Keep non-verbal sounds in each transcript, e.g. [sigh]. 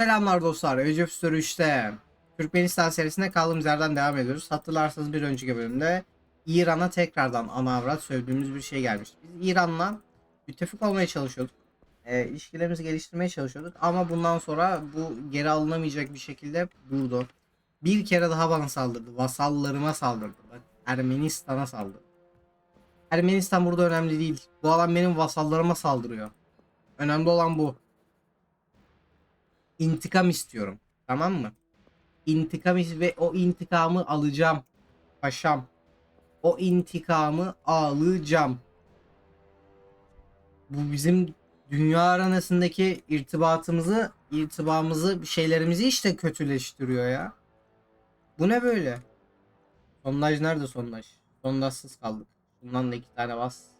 Selamlar dostlar. Recep Story 3'te Türkmenistan serisine kaldığımız yerden devam ediyoruz. Hatırlarsanız bir önceki bölümde İran'a tekrardan ana avrat sövdüğümüz bir şey gelmişti. Biz İran'la müttefik olmaya çalışıyorduk. E, ilişkilerimizi geliştirmeye çalışıyorduk. Ama bundan sonra bu geri alınamayacak bir şekilde durdu. Bir kere daha bana saldırdı. Vasallarıma saldırdı. Bak, Ermenistan'a saldırdı. Ermenistan burada önemli değil. Bu adam benim vasallarıma saldırıyor. Önemli olan bu. İntikam istiyorum. Tamam mı? İntikam ve o intikamı alacağım. Paşam. O intikamı alacağım. Bu bizim dünya arasındaki irtibatımızı, irtibamızı, şeylerimizi işte kötüleştiriyor ya. Bu ne böyle? Sondaj nerede sondaj? Sondajsız kaldık. Bundan da iki tane bas.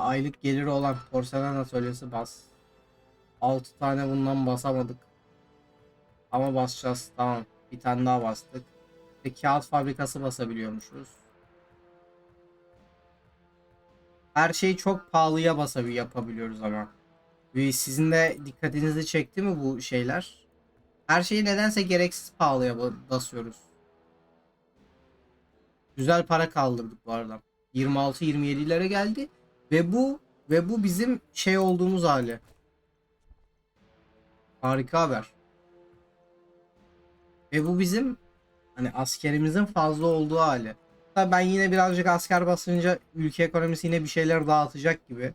Aylık geliri olan porselen atölyesi bas. 6 tane bundan basamadık. Ama basacağız. Tamam. Bir tane daha bastık. Ve kağıt fabrikası basabiliyormuşuz. Her şeyi çok pahalıya basabil yapabiliyoruz ama. Ve sizin de dikkatinizi çekti mi bu şeyler? Her şeyi nedense gereksiz pahalıya ba- basıyoruz. Güzel para kaldırdık bu arada. 26-27'lere geldi. Ve bu ve bu bizim şey olduğumuz hali. Harika haber. Ve bu bizim hani askerimizin fazla olduğu hali. Tabii ben yine birazcık asker basınca ülke ekonomisi yine bir şeyler dağıtacak gibi.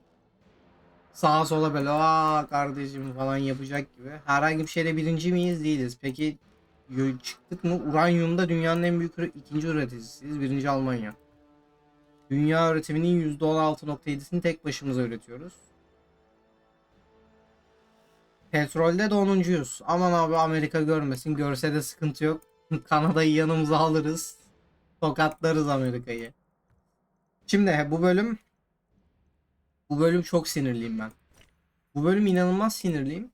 Sağa sola böyle aa kardeşim falan yapacak gibi. Herhangi bir şeyde birinci miyiz değiliz. Peki çıktık mı? Uranyumda dünyanın en büyük ikinci üreticisiyiz. Birinci Almanya. Dünya üretiminin %16.7'sini tek başımıza üretiyoruz. Petrolde de 10'uncuyuz. Aman abi Amerika görmesin. Görse de sıkıntı yok. [laughs] Kanada'yı yanımıza alırız. Tokatlarız Amerika'yı. Şimdi bu bölüm bu bölüm çok sinirliyim ben. Bu bölüm inanılmaz sinirliyim.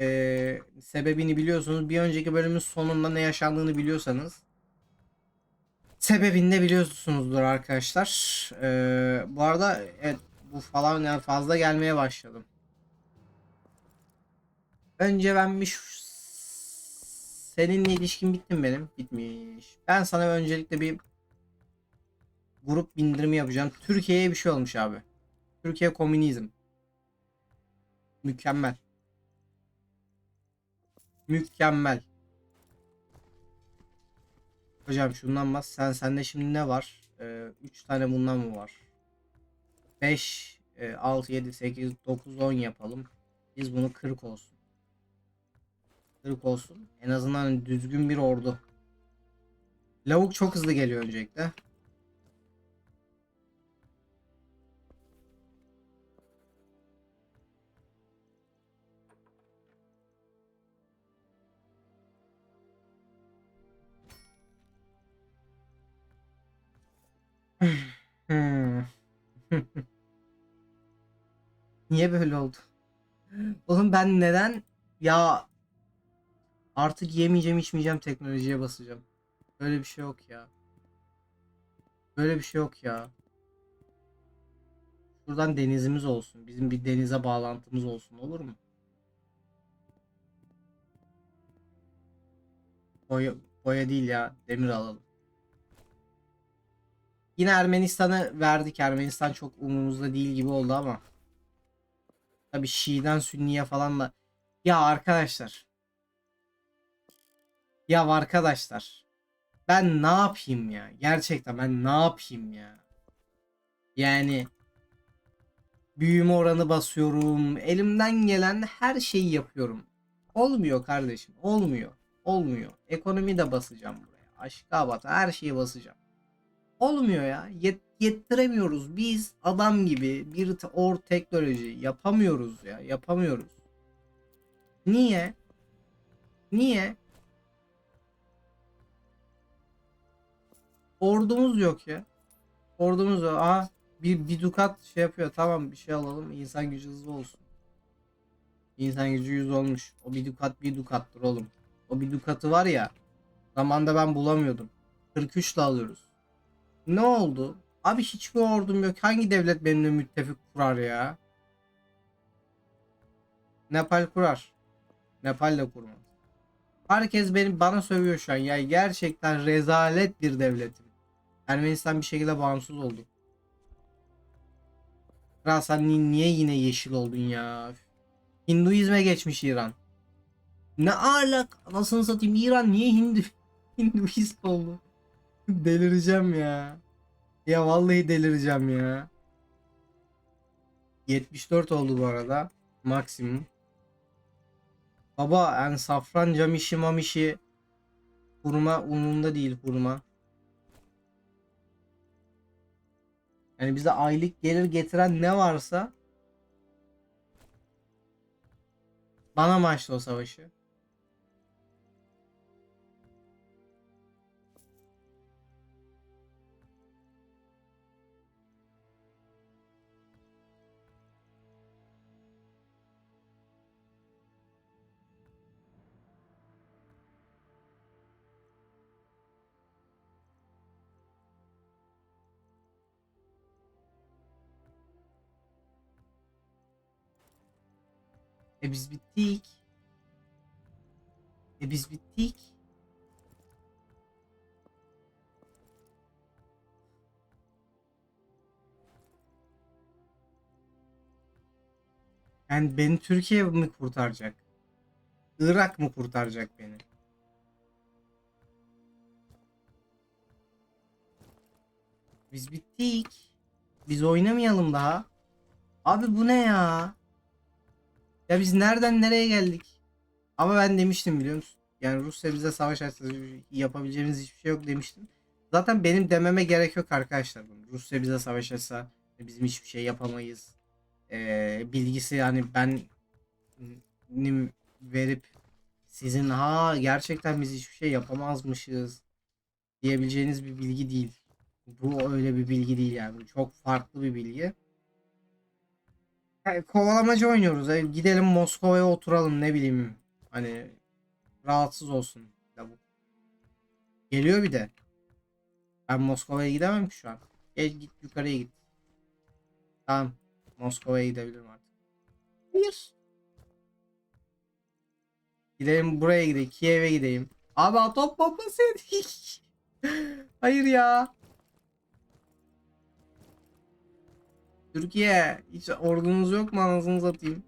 Ee, sebebini biliyorsunuz. Bir önceki bölümün sonunda ne yaşandığını biliyorsanız sebebini de biliyorsunuzdur arkadaşlar. Ee, bu arada evet bu falan yani fazla gelmeye başladım. Önce ben bir seninle ilişkin bitti mi benim? Bitmiş. Ben sana öncelikle bir grup bindirimi yapacağım. Türkiye'ye bir şey olmuş abi. Türkiye komünizm. Mükemmel. Mükemmel. Hocam şundan bas. Sen sende şimdi ne var? 3 tane bundan mı var? 5 6 7 8 9 10 yapalım. Biz bunu 40 olsun. 40 olsun. En azından düzgün bir ordu. Lavuk çok hızlı geliyor öncelikle. [laughs] Niye böyle oldu? Oğlum ben neden ya artık yemeyeceğim içmeyeceğim teknolojiye basacağım. Böyle bir şey yok ya. Böyle bir şey yok ya. Şuradan denizimiz olsun. Bizim bir denize bağlantımız olsun olur mu? Boya, boya değil ya. Demir alalım. Yine Ermenistan'ı verdik. Ermenistan çok umurumuzda değil gibi oldu ama. Tabi Şii'den Sünni'ye falan da. Ya arkadaşlar. Ya arkadaşlar. Ben ne yapayım ya? Gerçekten ben ne yapayım ya? Yani büyüme oranı basıyorum. Elimden gelen her şeyi yapıyorum. Olmuyor kardeşim. Olmuyor. Olmuyor. Ekonomi de basacağım buraya. Aşka bata her şeyi basacağım. Olmuyor ya. Yet, yettiremiyoruz. Biz adam gibi bir or teknoloji yapamıyoruz ya. Yapamıyoruz. Niye? Niye? Ordumuz yok ya. Ordumuz yok. Aha bir, bir dukat şey yapıyor. Tamam bir şey alalım. İnsan gücü hızlı olsun. İnsan gücü 100 olmuş. O bir dukat bir dukattır oğlum. O bir dukatı var ya. Zamanda ben bulamıyordum. 43 ile alıyoruz. Ne oldu? Abi hiç mi ordum yok? Hangi devlet benimle müttefik kurar ya? Nepal kurar. Nepal de kurmaz. Herkes benim bana sövüyor şu an. Ya gerçekten rezalet bir devletim. Ermenistan bir şekilde bağımsız oldu. Kral sen ni- niye yine yeşil oldun ya? Hinduizme geçmiş İran. Ne alak? Anasını satayım İran niye Hindu [laughs] Hinduist oldu? [laughs] delireceğim ya. Ya vallahi delireceğim ya. 74 oldu bu arada. Maksimum. Baba yani safran camişi mamişi hurma umurumda değil hurma. Yani bize aylık gelir getiren ne varsa bana mı açtı o savaşı? E biz bittik. E biz bittik. Yani beni Türkiye mi kurtaracak? Irak mı kurtaracak beni? Biz bittik. Biz oynamayalım daha. Abi bu ne ya? Ya biz nereden nereye geldik? Ama ben demiştim biliyor musun? Yani Rusya bize savaş açsa yapabileceğimiz hiçbir şey yok demiştim. Zaten benim dememe gerek yok arkadaşlar. Rusya bize savaş açsa bizim hiçbir şey yapamayız. Ee, bilgisi yani ben verip sizin ha gerçekten biz hiçbir şey yapamazmışız diyebileceğiniz bir bilgi değil. Bu öyle bir bilgi değil yani. Çok farklı bir bilgi. Kovalamacı oynuyoruz. Yani gidelim Moskova'ya oturalım ne bileyim. Hani rahatsız olsun. Geliyor bir de. Ben Moskova'ya gidemem ki şu an. Gel git yukarıya git. Tamam. Moskova'ya gidebilirim artık. Hayır. Gidelim buraya gideyim. Kiev'e gideyim. Abi atom bombası yedik. [laughs] Hayır ya. Türkiye hiç ordunuz yok mu anasını satayım?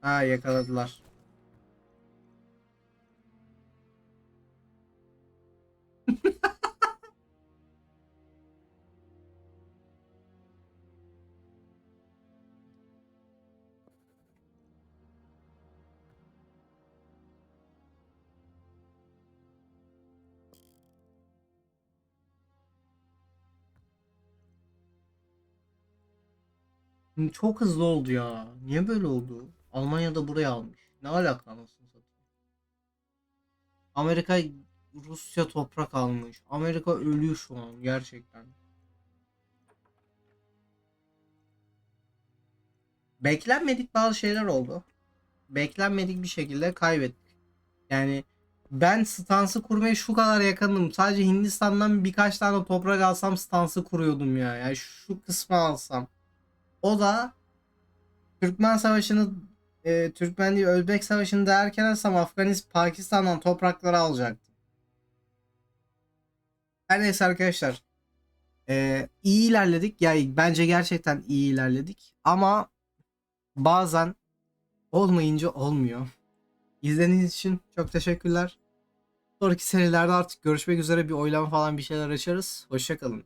Ha yakaladılar. Çok hızlı oldu ya. Niye böyle oldu? Almanya da buraya almış. Ne alaka anasını satayım. Amerika Rusya toprak almış. Amerika ölüyor şu an gerçekten. Beklenmedik bazı şeyler oldu. Beklenmedik bir şekilde kaybettik. Yani ben stansı kurmaya şu kadar yakındım. Sadece Hindistan'dan birkaç tane toprak alsam stansı kuruyordum ya. Yani şu kısmı alsam. O da Türkmen Savaşı'nı e, Türkmen değil Özbek Savaşı'nı da erken alsam Afganistan Pakistan'dan toprakları alacaktım. Her neyse arkadaşlar. E, iyi ilerledik. Yani bence gerçekten iyi ilerledik. Ama bazen olmayınca olmuyor. İzlediğiniz için çok teşekkürler. Sonraki serilerde artık görüşmek üzere bir oylama falan bir şeyler açarız. Hoşçakalın.